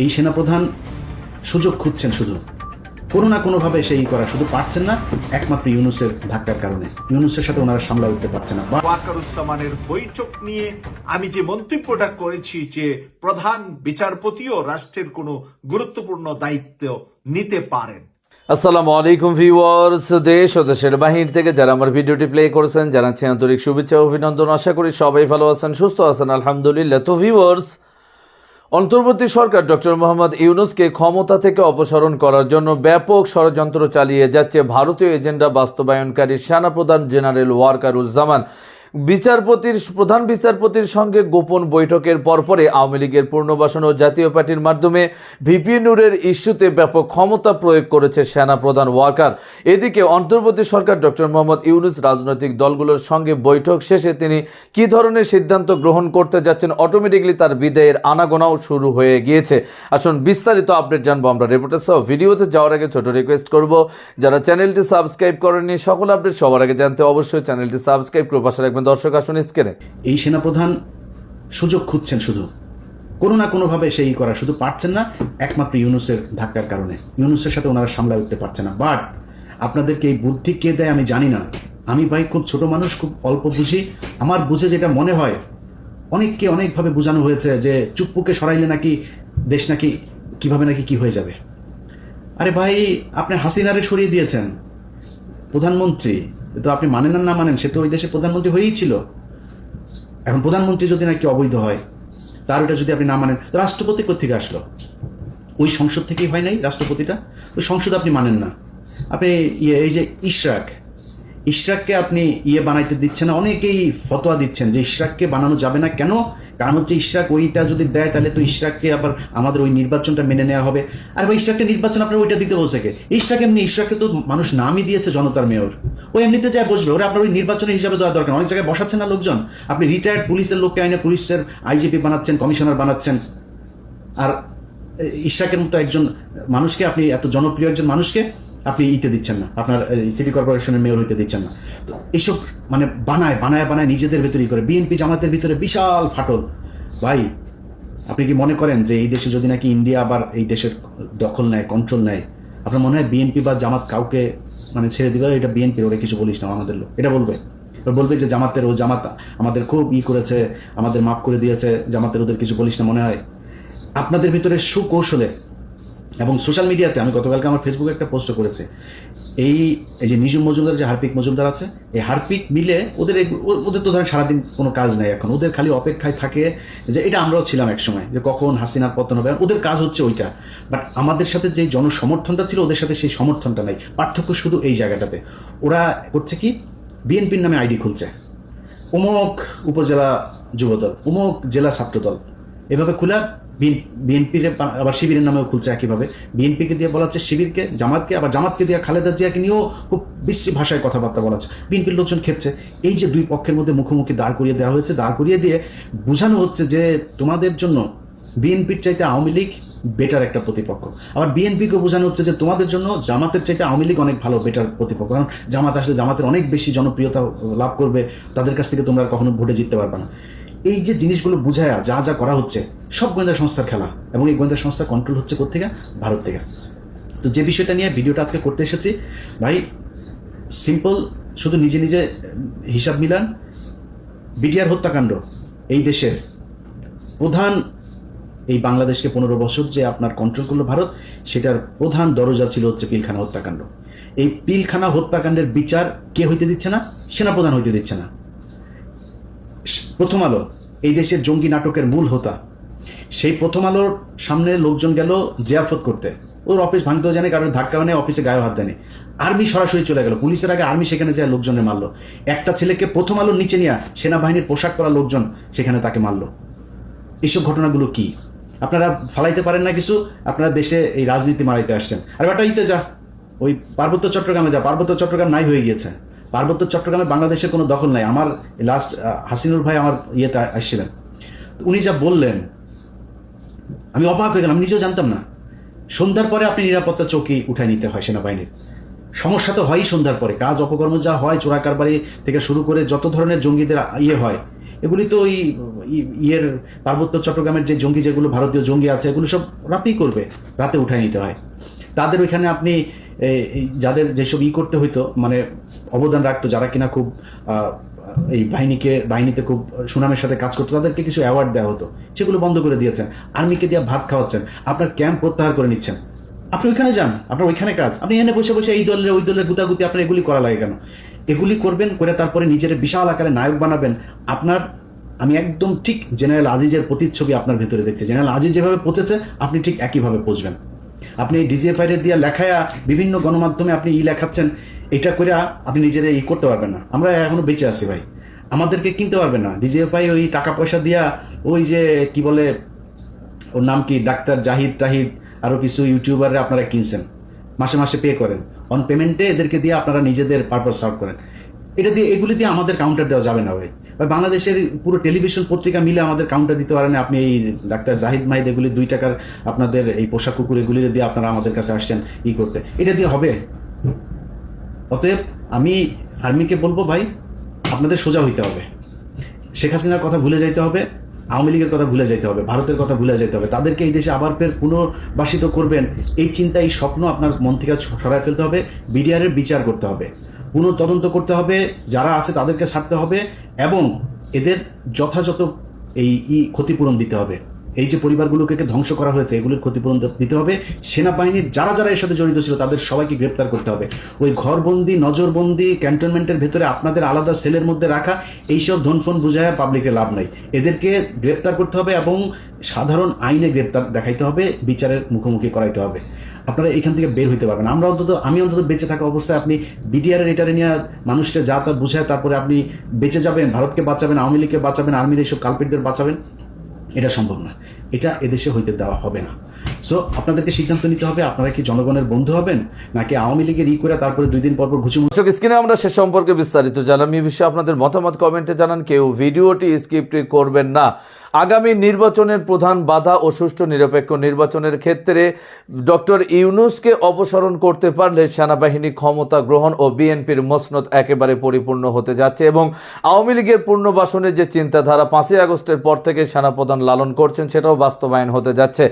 এই সেনাপ্রধান সুযোগ খুঁজছেন শুধু। কোনো না কোনোভাবে সেই করা শুধু পারছেন না একমাত্র ইউনুসের ধাক্কার কারণে। ইউনুসের সাথে ওনারা সামলা উঠতে পারছে না। ওয়াকারুজ্জামানের বৈঠক নিয়ে আমি যে মন্তব্যটা করেছি যে প্রধান বিচারপতিও রাষ্ট্রের কোনো গুরুত্বপূর্ণ দায়িত্ব নিতে পারেন। আসসালামু আলাইকুম ভিউয়ার্স দেশ ও দেশের বাহির থেকে যারা আমার ভিডিওটি প্লে করেছেন জানাচ্ছি আন্তরিক শুভেচ্ছা অভিনন্দন। আশা করি সবাই ভালো আছেন সুস্থ আছেন আলহামদুলিল্লাহ। তো ভিউয়ার্স অন্তর্বর্তী সরকার ডক্টর মোহাম্মদ ইউনুসকে ক্ষমতা থেকে অপসারণ করার জন্য ব্যাপক ষড়যন্ত্র চালিয়ে যাচ্ছে ভারতীয় এজেন্ডা বাস্তবায়নকারী সেনাপ্রধান জেনারেল ওয়ারকারুজ্জামান। বিচারপতির, প্রধান বিচারপতির সঙ্গে গোপন বৈঠকের পরপরে আওয়ামী লীগের পূর্ণবাসন ও জাতীয় পার্টির মাধ্যমে ভিপি নূরের ইস্যুতে ব্যাপক ক্ষমতা প্রয়োগ করেছে সেনা প্রধান ওয়ার্কার। এদিকে অন্তর্বর্তী সরকার ডক্টর মোহাম্মদ ইউনুস রাজনৈতিক দলগুলোর সঙ্গে বৈঠক শেষে তিনি কী ধরনের সিদ্ধান্ত গ্রহণ করতে যাচ্ছেন অটোমেটিকলি তার বিদায়ের আনাগোনাও শুরু হয়ে গিয়েছে। আসুন বিস্তারিত আপডেট জানব আমরা। রিপোর্টার সহ ভিডিওতে যাওয়ার আগে ছোট রিকোয়েস্ট করব, যারা চ্যানেলটি সাবস্ক্রাইব করেননি, সকল আপডেট সবার আগে জানতে অবশ্যই চ্যানেলটি সাবস্ক্রাইব করে পাশে রাখবেন। দর্শক আসুন স্ক্রিনে। এই সেনাপ্রধান সুযোগ খুঁজছেন শুধু। কোনো না কোনোভাবে সেই করা শুধু পারছেন না, একমাত্র ইউনুসের ধাক্কার কারণে। ইউনুসের সাথে ওনারা সামলা উঠতে পারছে না। বাট আপনাদেরকে এই বুদ্ধি কে দেয় আমি জানি না। আমি ভাই খুব ছোট মানুষ, খুব অল্প বুঝি। আমার বুঝে যেটা মনে হয়, অনেককে অনেকভাবে বোঝানো হয়েছে যে চুপ্পুকে সরাইলে নাকি দেশ নাকি কীভাবে নাকি কি হয়ে যাবে। আরে ভাই, আপনি হাসিনারে সরিয়ে দিয়েছেন। প্রধানমন্ত্রী তো আপনি মানেন আর না মানেন, সে তো ওই দেশে প্রধানমন্ত্রী হয়েই ছিল। এখন প্রধানমন্ত্রী যদি নাকি অবৈধ হয়, তার ওটা যদি আপনি না মানেন, তো রাষ্ট্রপতি কোথেকে আসলো? ওই সংসদ থেকেই হয় নাই রাষ্ট্রপতিটা? ওই সংসদ আপনি মানেন না। আপনি ইয়ে এই যে ইশরাক, ইশরাককে আপনি ইয়ে বানাইতে দিচ্ছেন অনেকেই ফতোয়া দিচ্ছেন যে ইশরাককে বানানো যাবে না। কেন? কারণ হচ্ছে ইশরাক ওইটা যদি দেয়, তাহলে তো ইশরাককে আবার আমাদের ওই নির্বাচনটা মেনে নেওয়া হবে। আর ভাই, ইশরাককে নির্বাচন আপনার ওইটা দিতে বলছে কে? ইশরাক এমনি, ইশরাককে তো মানুষ নামই দিয়েছে জনতার মেয়র। ও এমনিতে যায় বসবে, ওরা আপনার ওই নির্বাচনের হিসাবে দেওয়া দরকার অনেক জায়গায় বসাচ্ছেন না লোকজন। আপনি রিটায়ার্ড পুলিশের লোককে আইনে পুলিশের আইজিপি বানাচ্ছেন কমিশনার বানাচ্ছেন। আর ইশরাকের মতো একজন মানুষকে আপনি, এত জনপ্রিয় একজন মানুষকে আপনি ইতে দিচ্ছেন না। আপনার সিটি কর্পোরেশনের মেয়র হইতে দিচ্ছেন না। তো এইসব মানে বানায় বানায় বানায় নিজেদের ভেতরেই করে। বিএনপি জামাতের ভিতরে বিশাল ফাটল। ভাই, আপনি কি মনে করেন যে এই দেশে যদি নাকি ইন্ডিয়া আবার এই দেশের দখল নেয় কন্ট্রোল নেয়, আপনার মনে হয় বিএনপি বা জামাত কাউকে মানে ছেড়ে দিবে? এটা বিএনপি ওরা কিছু বলিস না, আমাদের লোক। এটা বলবে। বলবে যে জামাতের ও জামাত আমাদের খুব ই করেছে, আমাদের মাফ করে দিয়েছে, জামাতের ওদের কিছু বলিস না মনে হয়? আপনাদের ভিতরে সুকৌশলে এবং সোশ্যাল মিডিয়াতে আমি গতকালকে আমার ফেসবুকে একটা পোস্ট করেছে। এই এই যে নিজুম মজুমদার, যে হারপিক মজুমদার আছে, এই হারপিক মিলে ওদের ওদের তো ধরেন সারাদিন কোনো কাজ নেই এখন। ওদের খালি অপেক্ষায় থাকে যে এটা আমরাও ছিলাম এক সময় যে কখন হাসিনার পতন হবে। ওদের কাজ হচ্ছে ওইটা। বাট আমাদের সাথে যে জনসমর্থনটা ছিল, ওদের সাথে সেই সমর্থনটা নাই। পার্থক্য শুধু এই জায়গাটাতে। ওরা করছে কি? বিএনপির নামে আইডি খুলছে। অমুক উপজেলা যুবদল অমুক জেলা ছাত্রদল। এভাবে খোলা বিএনপির আবার শিবিরের নামেও খুলছে একইভাবে। বিএনপিকে দিয়ে বলা হচ্ছে শিবিরকে জামাতকে আবার জামাতকে দিয়ে খালেদা জিয়াকে নিয়েও খুব বিশ্রী ভাষায় কথাবার্তা বলা হচ্ছে। বিএনপির লোকজন খেপছে। এই যে দুই পক্ষের মধ্যে মুখোমুখি দাঁড় করিয়ে দেওয়া হয়েছে, দাঁড় করিয়ে দিয়ে বোঝানো হচ্ছে যে তোমাদের জন্য বিএনপির চাইতে আওয়ামী লীগ বেটার একটা প্রতিপক্ষ। আবার বিএনপিকে বোঝানো হচ্ছে যে তোমাদের জন্য জামাতের চাইতে আওয়ামী লীগ অনেক ভালো বেটার প্রতিপক্ষ। কারণ জামাত আসলে জামাতের অনেক বেশি জনপ্রিয়তা লাভ করবে, তাদের কাছ থেকে তোমরা কখনো ভোটে জিততে পারবে না। এই যে জিনিসগুলো বুঝায়া যা যা করা হচ্ছে, সব গোয়েন্দা সংস্থার খেলা এবং এই গোয়েন্দা সংস্থা কন্ট্রোল হচ্ছে কোথেকে ভারত থেকে। তো যে বিষয়টা নিয়ে ভিডিওটা আজকে করতে এসেছি, ভাই সিম্পল শুধু নিজে নিজে হিসাব মিলান। বিডিআর হত্যাকাণ্ড এই দেশের প্রধান, এই বাংলাদেশকে পনেরো বছর যে আপনার কন্ট্রোল করল ভারত, সেটার প্রধান দরজা ছিল হচ্ছে পিলখানা হত্যাকাণ্ড। এই পিলখানা হত্যাকাণ্ডের বিচার কে হইতে দিচ্ছে না? সেনাপ্রধান হইতে দিচ্ছে না। প্রথম আলো, এই দেশের জঙ্গি নাটকের মূল হোতা। সেই প্রথম আলোর সামনে লোকজন গেল জিয়াফত করতে। ওর অফিস ভাঙতেও জানে, কারোর ধাক্কা মানে অফিসে গায়ে হাত দেয়নি। আর্মি সরাসরি চলে গেল। পুলিশের আগে আর্মি সেখানে যায় লোকজনে মারলো। একটা ছেলেকে প্রথম আলোর নিচে নিয়ে সেনাবাহিনীর পোশাক পরা লোকজন সেখানে তাকে মারলো। এইসব ঘটনাগুলো কি? আপনারা ফালাইতে পারেন না কিছু? আপনারা দেশে এই রাজনীতি মারাইতে আসছেন। আর বেটা, ইতে যা। ওই পার্বত্য চট্টগ্রামে যা। পার্বত্য চট্টগ্রাম নাই হয়ে গিয়েছে। পার্বত্য চট্টগ্রামে বাংলাদেশের কোনো দখল নাই। আমার লাস্ট হাসিনুর ভাই আমার ইয়েতে আসছিলেন। উনি যা বললেন, আমি অবাক হয়ে গেলাম নিজেও জানতাম না। সন্ধ্যার পরে আপনি নিরাপত্তা চৌকি উঠায় নিতে হয় সেনাবাহিনীর। সমস্যা তো হয়ই সন্ধ্যার পরে। কাজ, অপকর্ম যা হয় চোরাকারবারি থেকে শুরু করে যত ধরনের জঙ্গিদের ইয়ে হয়, এগুলি তো ওই ইয়ের পার্বত্য চট্টগ্রামের যে জঙ্গি, যেগুলো ভারতীয় জঙ্গি আছে, এগুলো সব রাতেই করবে, রাতে উঠায় নিতে হয়। তাদের ওইখানে আপনি যাদের যেসব ই করতে হইতো মানে অবদান রাখতো যারা কিনা খুব এই বাহিনীকে, বাহিনীতে খুব সুনামের সাথে কাজ করতো, তাদেরকে কিছু অ্যাওয়ার্ড দেওয়া হতো, সেগুলো বন্ধ করে দিয়েছেন, আর্মিকে দিয়ে ভাত খাওয়াচ্ছেন, আপনার ক্যাম্প প্রত্যাহার করে নিচ্ছেন। আপনি ওইখানে যান, আপনার ওইখানে কাজ, আপনি এনে বসে বসে এই দলের, ওই দলের গুতাগুতি আপনার এগুলি করা লাগে কেন? এগুলি করবেন করে তারপরে নিজের বিশাল আকারে নায়ক বানাবেন, আপনার, আমি একদম ঠিক জেনারেল আজিজের প্রতিচ্ছবি আপনার ভেতরে দেখছি, জেনারেল আজিজ যেভাবে পৌঁছেছে, আপনি ঠিক একইভাবে পৌঁছবেন। আপনি ডিজিএফআই এর দিয়ে লেখায়া বিভিন্ন গণমাধ্যমে আপনি ই লেখাচ্ছেন এটা করে আপনি নিজের ই করতে পারবেন না। আমরা এখনও বেঁচে আছি ভাই। আমাদেরকে কিনতে পারবেন না। ডিজিএফআই ওই টাকা পয়সা দিয়া ওই যে কি বলে, ওর নাম কি? ডাক্তার জাহিদ টাহিদ আরও কিছু ইউটিউবাররা আপনারা কিনছেন। মাসে মাসে পে করেন। অন পেমেন্টে এদেরকে দিয়ে আপনারা নিজেদের পারপাস সার্ভ করেন। এটা দিয়ে এগুলি দিয়ে আমাদের কাউন্টার দেওয়া যাবে না ভাই। ভাই, বাংলাদেশের পুরো টেলিভিশন পত্রিকা মিলে আমাদের কাউন্টার দিতে পারেন। আপনি এই ডাক্তার জাহিদ মাহিদ এগুলি দুই টাকার আপনাদের এই পোশাক কুকুর এগুলি দিয়ে আপনারা আমাদের কাছে আসছেন ই করতে। এটা দিয়ে হবে? অতএব আমি আর্মিকে বলব, ভাই, আপনাদের সোজা হইতে হবে। শেখ হাসিনার কথা ভুলে যাইতে হবে, আওয়ামী লীগের কথা ভুলে যাইতে হবে, ভারতের কথা ভুলে যাইতে হবে। তাদেরকে এই দেশে আবার ফের পুনর্বাসিত করবেন, এই চিন্তা এই স্বপ্ন আপনার মন থেকে সরায় ফেলতে হবে, বিডিআরের বিচার করতে হবে। পুনঃ তদন্ত করতে হবে, যারা আছে তাদেরকে ছাড়তে হবে, এবং এদের যথাযথ এই ক্ষতিপূরণ দিতে হবে। এই যে পরিবারগুলোকে ধ্বংস করা হয়েছে, এগুলোর ক্ষতিপূরণ দিতে হবে। সেনাবাহিনীর যারা যারা এর সাথে জড়িত ছিল, তাদের সবাইকে গ্রেপ্তার করতে হবে। ওই ঘরবন্দি, নজরবন্দি, ক্যান্টনমেন্টের ভেতরে আপনাদের আলাদা সেলের মধ্যে রাখা, এইসব ধনফন বুঝায় পাবলিকের লাভ নাই। এদেরকে গ্রেপ্তার করতে হবে এবং সাধারণ আইনে গ্রেপ্তার দেখাইতে হবে, বিচারের মুখোমুখি করাইতে হবে। আপনারা এখান থেকে বের হইতে পারবেন। আমরা অন্তত আমি অন্তত বেঁচে থাকা অবস্থায় আপনি বিডিআরের এটারে নিয়ে মানুষকে যা তা বুঝায়, তারপরে আপনি বেঁচে যাবেন, ভারতকে বাঁচাবেন, আওয়ামী লীগকে বাঁচাবেন, আর্মির এইসব কালপিটদের বাঁচাবেন। এটা সম্ভব না। এটা এদেশে হইতে দেওয়া হবে না। সো আপনাদেরকে সিদ্ধান্ত নিতে হবে, আপনারা কি জনগণের বন্ধু হবেন, নাকি আওয়ামী লীগের ই করে তারপরে দুই দিন পর পর ঘুষি দর্শক, স্ক্রিনে আমরা সে সম্পর্কে বিস্তারিত জানাম এই বিষয়ে আপনাদের মতামত কমেন্টে জানান, কেউ ভিডিওটি স্ক্রিপ্ট করবেন না। আগামী নির্বাচনের প্রধান বাধা ও সুষ্ঠু নিরপেক্ষ নির্বাচনের ক্ষেত্রে ডক্টর ইউনুসকে অপসারণ করতে পারলে সেনাবাহিনী ক্ষমতা গ্রহণ ও বিএনপির মসনদ একেবারে পরিপূর্ণ হতে যাচ্ছে এবং আওয়ামী লীগের পুনর্বাসনের যে চিন্তাধারা পাঁচই আগস্টের পর থেকে সেনাপ্রধান লালন করছেন, সেটাও বাস্তবায়ন হতে যাচ্ছে।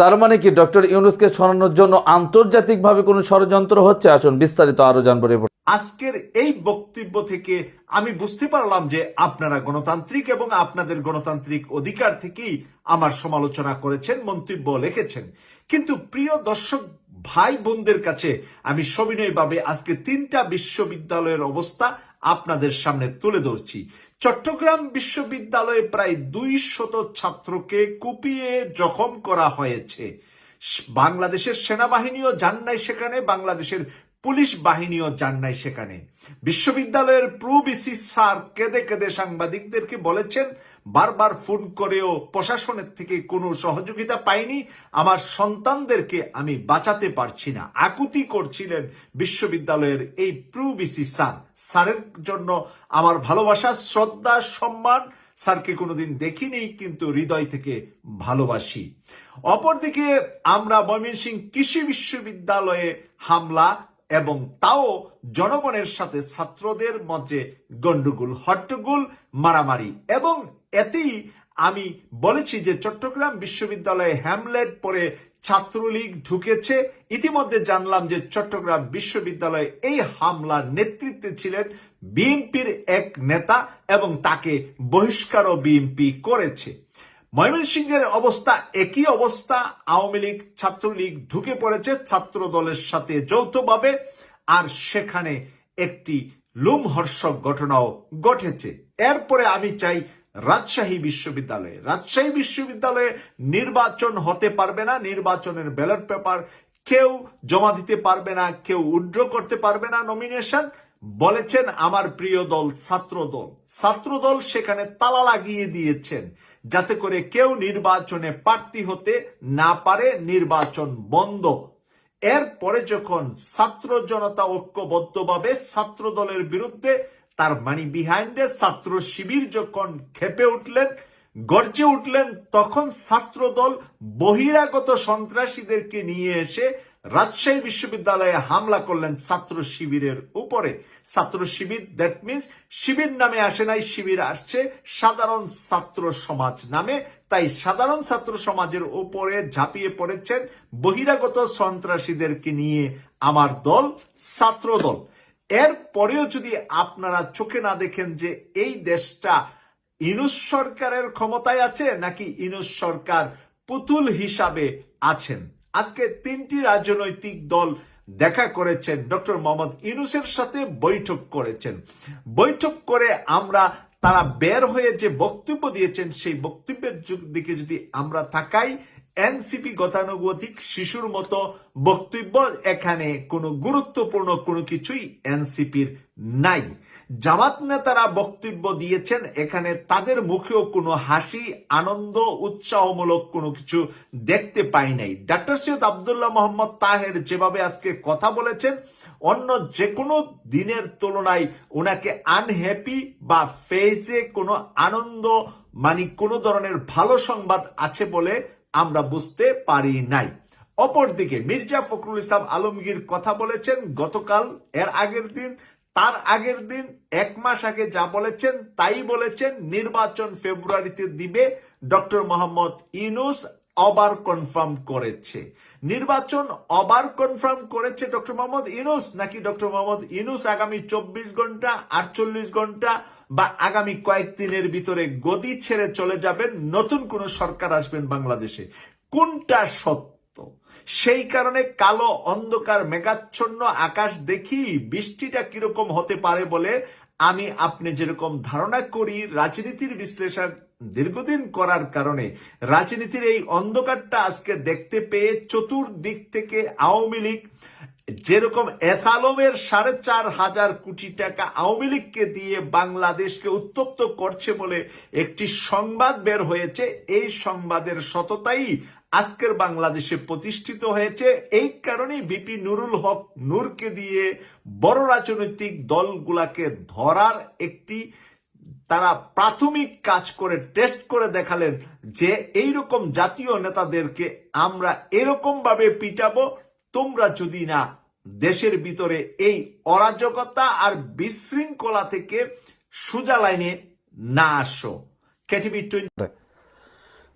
তার মানে কি ডক্টর ইউনুসকে সরানোর জন্য আন্তর্জাতিকভাবে কোনো ষড়যন্ত্র হচ্ছে? আসুন বিস্তারিত আরও জানব আজকের এই বক্তব্য থেকে আমি বুঝতে পারলাম যে আপনারা গণতান্ত্রিক এবং আপনাদের গণতান্ত্রিক অধিকার থেকেই আমার সমালোচনা করেছেন, মন্তব্য লিখেছেন। কিন্তু প্রিয় দর্শক ভাই বোনদের কাছে আমি সবিনয়ভাবে আজকে তিনটা বিশ্ববিদ্যালয়ের অবস্থা আপনাদের সামনে তুলে ধরছি। চট্টগ্রাম বিশ্ববিদ্যালয়ে প্রায় দুই শত ছাত্রকে কুপিয়ে জখম করা হয়েছে। বাংলাদেশের সেনাবাহিনীও যান নাই সেখানে, বাংলাদেশের পুলিশ বাহিনীও যান নাই সেখানে। বিশ্ববিদ্যালয়ের প্রু বিসি স্যার কেঁদে কেঁদে সাংবাদিকদেরকে বলেছেন, বারবার ফোন করেও প্রশাসনের থেকে কোনো সহযোগিতা পাইনি। আমার সন্তানদেরকে আমি বাঁচাতে পারছি না। আকুতি করছিলেন বিশ্ববিদ্যালয়ের এই প্রু বিসি স্যার। স্যারের জন্য আমার ভালোবাসা, শ্রদ্ধা, সম্মান স্যারকে কোনোদিন দেখিনি, কিন্তু হৃদয় থেকে ভালোবাসি। অপরদিকে আমরা ময়মনসিং কৃষি বিশ্ববিদ্যালয়ে হামলা এবং তাও জনগণের সাথে ছাত্রদের মধ্যে গন্ডগোল হট্টগোল, মারামারি এবং এতেই আমি বলেছি যে চট্টগ্রাম বিশ্ববিদ্যালয়ে হ্যামলেট পরে ছাত্রলীগ ঢুকেছে। ইতিমধ্যে জানলাম যে চট্টগ্রাম বিশ্ববিদ্যালয়ে এই হামলার নেতৃত্বে ছিলেন বিএনপির এক নেতা এবং তাকে বহিষ্কারও বিএনপি করেছে। ময়মনসিংহের অবস্থা একই অবস্থা। আওয়ামী লীগ, ছাত্রলীগ ঢুকে পড়েছে ছাত্র দলের সাথে যৌথভাবে আর সেখানে একটি লুমহর্ষক ঘটনাও ঘটেছে। এরপরে আমি চাই রাজশাহী বিশ্ববিদ্যালয়ে। রাজশাহী বিশ্ববিদ্যালয়ে নির্বাচন হতে পারবে না, নির্বাচনের ব্যালট পেপার কেউ জমা দিতে পারবে না, কেউ উড্র করতে পারবে না নমিনেশন বলেছেন আমার প্রিয় দল ছাত্র দল ছাত্র দল সেখানে তালা লাগিয়ে দিয়েছেন যাতে করে কেউ নির্বাচনে প্রার্থী হতে না পারে, নির্বাচন বন্ধ। এরপরে যখন ছাত্র জনতা ঐক্যবদ্ধভাবে ছাত্র দলের বিরুদ্ধে তার মানি বিহাইন্ডে ছাত্র শিবির যখন খেপে উঠলেন, গর্জে উঠলেন, তখন ছাত্র দল বহিরাগত সন্ত্রাসীদেরকে নিয়ে এসে রাজশাহী বিশ্ববিদ্যালয়ে হামলা করলেন ছাত্র শিবিরের উপরে। ছাত্র শিবির দ্যাট মিনস শিবির নামে আসে নাই, শিবির আসছে সাধারণ ছাত্র সমাজ নামে। তাই সাধারণ ছাত্র সমাজের উপরে ঝাঁপিয়ে পড়েছেন বহিরাগত সন্ত্রাসীদেরকে নিয়ে আমার দল, ছাত্র দল। এর পরেও যদি আপনারা চোখে না দেখেন যে এই দেশটা ইনুস সরকারের ক্ষমতায় আছে নাকি ইনুস সরকার পুতুল হিসাবে আছেন। আজকে তিনটি রাজনৈতিক দল দেখা করেছেন ডক্টর মোহাম্মদ ইনুসের সাথে বৈঠক করেছেন। বৈঠক করে আমরা, তারা বের হয়ে যে বক্তব্য দিয়েছেন, সেই বক্তব্যের দিকে যদি আমরা তাকাই, এনসিপি গতানুগতিক শিশুর মতো বক্তব্য এখানে কোনো গুরুত্বপূর্ণ কোনো কিছুই এনসিপির নাই। জামাত নেতারা বক্তব্য দিয়েছেন, এখানে তাদের মুখেও কোনো হাসি, আনন্দ, উৎসাহমূলক কোনো কিছু দেখতে পাই নাই। ডাক্তার সৈয়দ আবদুল্লাহ মোহাম্মদ তাহের যেভাবে আজকে কথা বলেছেন, অন্য যে কোনো দিনের তুলনায় ওনাকে আনহ্যাপি বা ফেজে কোনো আনন্দ মানে কোনো ধরনের ভালো সংবাদ আছে বলে আমরা বুঝতে পারি নাই। অপরদিকে মির্জা ফখরুল ইসলাম আলমগীর কথা বলেছেন, গতকাল, এর আগের দিন তার আগের দিন এক মাস আগে যা বলেছেন, তাই বলেছেন, নির্বাচন ফেব্রুয়ারিতে দিবে ডক্টর মোহাম্মদ ইনুস অবার কনফার্ম করেছে। নির্বাচন অবার কনফার্ম করেছে ডক্টর মোহাম্মদ ইনুস নাকি ডক্টর মোহাম্মদ ইনুস আগামী চব্বিশ ঘণ্টা, আটচল্লিশ ঘণ্টা, বা আগামী কয়েকদিনের ভিতরে গদি ছেড়ে চলে যাবেন? নতুন কোন সরকার আসবেন বাংলাদেশে। কোনটা সত্য? সেই কারণে কালো অন্ধকার মেঘাচ্ছন্ন আকাশ দেখি বৃষ্টিটা কীরকম হতে পারে বলে আমি আপনি যেরকম ধারণা করি, রাজনীতির বিশ্লেষণ দীর্ঘদিন করার কারণে রাজনীতির এই অন্ধকারটা আজকে দেখতে পেয়ে চতুর্দিক থেকে আওয়ামী লীগ যেরকম এস আলমের সাড়ে চার হাজার কোটি টাকা আওয়ামী লীগকে দিয়ে বাংলাদেশকে উত্তপ্ত করছে বলে একটি সংবাদ বের হয়েছে। এই সংবাদের সততাই আজকের বাংলাদেশে প্রতিষ্ঠিত হয়েছে। এই কারণেই বিপি নুরুল হক নূরকে দিয়ে বড় রাজনৈতিক দলগুলাকে ধরার একটি তারা প্রাথমিক কাজ করে, টেস্ট করে দেখালেন যে এইরকম জাতীয় নেতাদেরকে আমরা এরকম ভাবে পিটাবো, তোমরা যদি না দেশের ভিতরে এই অরাজকতা আর বিশৃঙ্খলা থেকে সোজা লাইনে না আসো। KTV twenty